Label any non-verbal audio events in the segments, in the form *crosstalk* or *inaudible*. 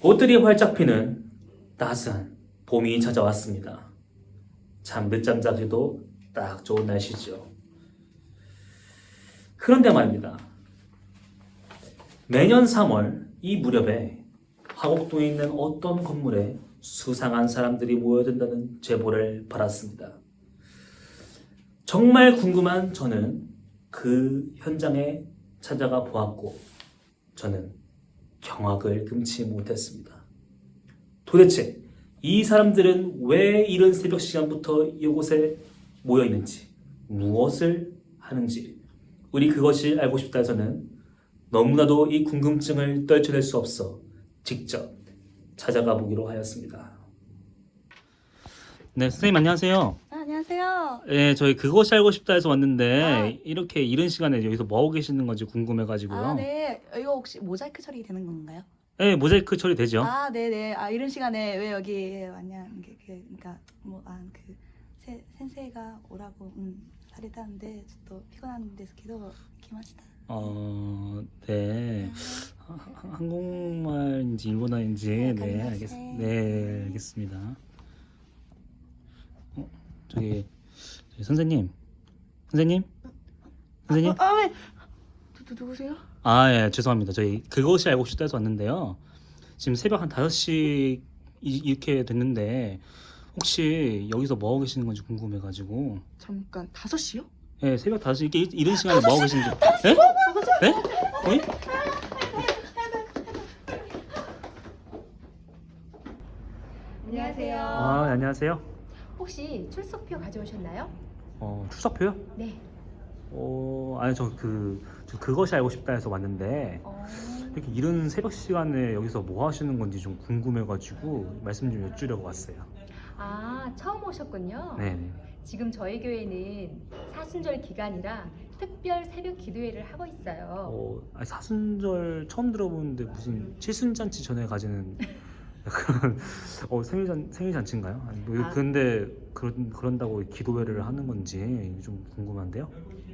꽃들이 활짝 피는 따스한 봄이 찾아왔습니다. 참 늦잠 자기도 딱 좋은 날씨죠. 그런데 말입니다. 매년 3월 이 무렵에 화곡동에 있는 어떤 건물에 수상한 사람들이 모여든다는 제보를 받았습니다. 정말 궁금한 저는 그 현장에 찾아가 보았고 저는 경악을 금치 못했습니다. 도대체 이 사람들은 왜 이른 새벽 시간부터 이곳에 모여 있는지, 무엇을 하는지, 우리 그것이 알고 싶다 해서는 너무나도 이 궁금증을 떨쳐낼 수 없어 직접 찾아가 보기로 하였습니다. 네, 선생님 안녕하세요. 아, 안녕하세요. 네, 저희 그것이 알고 싶다 해서 왔는데 아. 이렇게 이른 시간에 여기서 뭐 하고 계시는 건지 궁금해가지고요. 아, 네. 이거 혹시 모자이크 처리 되는 건가요? 네, 모자이크 처리 되죠? 아, 네, 네. 아, 이런 시간에 왜 여기 왔냐? 게 그, 그러니까 뭐 아, 그 세, 센세이가 오라고 음, 사리다는데 또 피곤한 데서 기도 기마시다. 어, 네. 하- 한국말인지 일본어인지 네, 네. 알겠, 네, 알겠습니다. 어, 저기, 저기 선생님, 선생님, 선생님. 아, 아, 왜? 누, 누, 누구세요? 아, 예, 죄송합니다. 저희 그것이 알고 싶다 해서 왔는데요. 지금 새벽 한 5시 이- 이렇게 됐는데 혹시 여기서 뭐 하고 계시는 건지 궁금해 가지고. 잠깐 5시요? 예, 새벽 5시 이렇게 이- 이른 시간에 뭐 하고 계신지. 예? 네? 어이? 안녕하세요. 아, 네, 안녕하세요. 혹시 출석표 가져오셨나요? 어, 출석표요? 네. 어, 아니 저그 그것이 알고 싶다 해서 왔는데 어, 이렇게 이른 새벽 시간에 여기서 뭐 하시는 건지 좀 궁금해가지고 말씀 좀 여쭈려고 왔어요. 아 처음 오셨군요. 네. 네. 지금 저희 교회는 사순절 기간이라 특별 새벽 기도회를 하고 있어요. 어, 아니, 사순절 처음 들어보는데 무슨 칠순잔치 전에 가지는 *laughs* 그런 *laughs* 어, 생일잔 생일잔치인가요? 아니, 뭐 아. 근데 그런 그런다고 기도회를 하는 건지 좀 궁금한데요.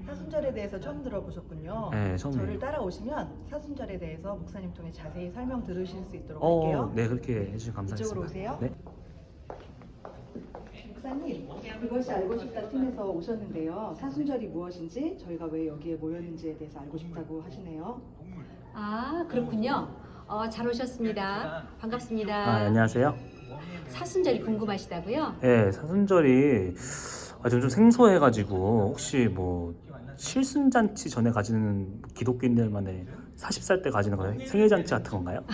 사순절에 대해서 처음 들어보셨군요. 네, 처음에. 저를 따라오시면 사순절에 대해서 목사님 통해 자세히 설명 들으실 수 있도록 어, 할게요. 네 그렇게 해주시면 감사하겠습니다. 이쪽으로 오세요. 네. 목사님, 그것이 알고 싶다 팀에서 오셨는데요. 사순절이 무엇인지 저희가 왜 여기에 모였는지에 대해서 알고 싶다고 하시네요. 아 그렇군요. 어, 잘 오셨습니다. 반갑습니다. 아, 안녕하세요. 사순절이 궁금하시다고요? 네, 사순절이 아, 좀, 좀 생소해가지고 혹시 뭐 칠순잔치 전에 가지는 기독교인들만의 40살 때 가지는 거예요? 생일잔치 같은 건가요?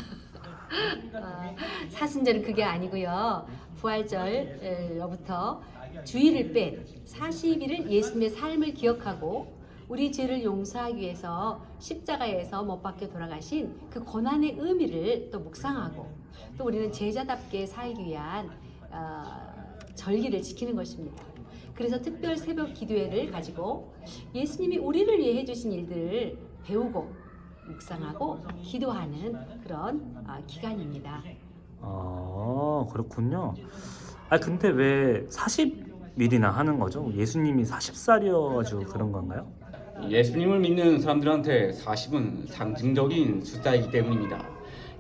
어, 사순절은 그게 아니고요. 부활절로부터 주일을 뺀 40일을 예수님의 삶을 기억하고 우리 죄를 용서하기 위해서 십자가에서 못 박혀 돌아가신 그 고난의 의미를 또 묵상하고 또 우리는 제자답게 살기 위한 어, 절기를 지키는 것입니다. 그래서 특별 새벽 기도회를 가지고 예수님이 우리를 위해 해주신 일들을 배우고 묵상하고 기도하는 그런 어, 기간입니다. 아, 그렇군요. 아, 근데 왜 40일이나 하는 거죠? 예수님이 40살이어가지고 그런 건가요? 예수님을 믿는 사람들한테 40은 상징적인 숫자이기 때문입니다.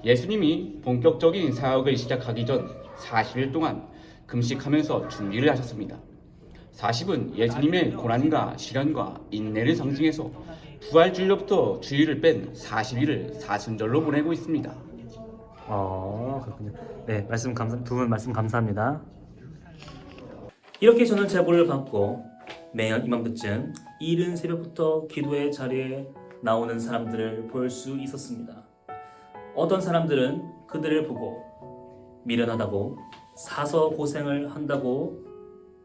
예수님이 본격적인 사역을 시작하기 전 40일 동안 금식하면서 준비를 하셨습니다. 40은 예수님의 고난과 시련과 인내를 상징해서 부활주일로부터 주일을 뺀 40일을 사순절로 보내고 있습니다. 아, 그렇군요. 네, 말씀 감사, 두 분 말씀 감사합니다. 이렇게 저는 제보를 받고 매년 이맘때쯤 이른 새벽부터 기도의 자리에 나오는 사람들을 볼 수 있었습니다. 어떤 사람들은 그들을 보고 미련하다고 사서 고생을 한다고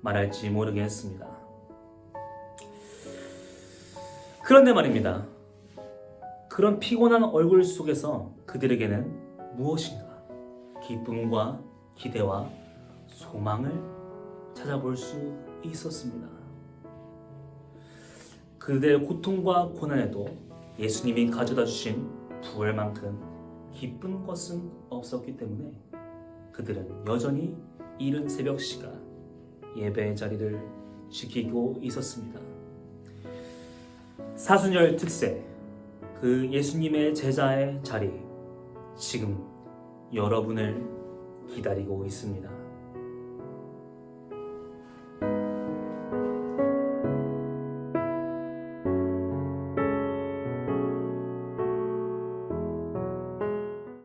말할지 모르겠습니다. 그런데 말입니다. 그런 피곤한 얼굴 속에서 그들에게는 무엇인가 기쁨과 기대와 소망을 찾아볼 수 있었습니다. 그들의 고통과 고난에도 예수님이 가져다 주신 부활만큼 기쁜 것은 없었기 때문에 그들은 여전히 이른 새벽 시간 예배의 자리를 지키고 있었습니다. 사순절 특세 그 예수님의 제자의 자리 지금 여러분을 기다리고 있습니다.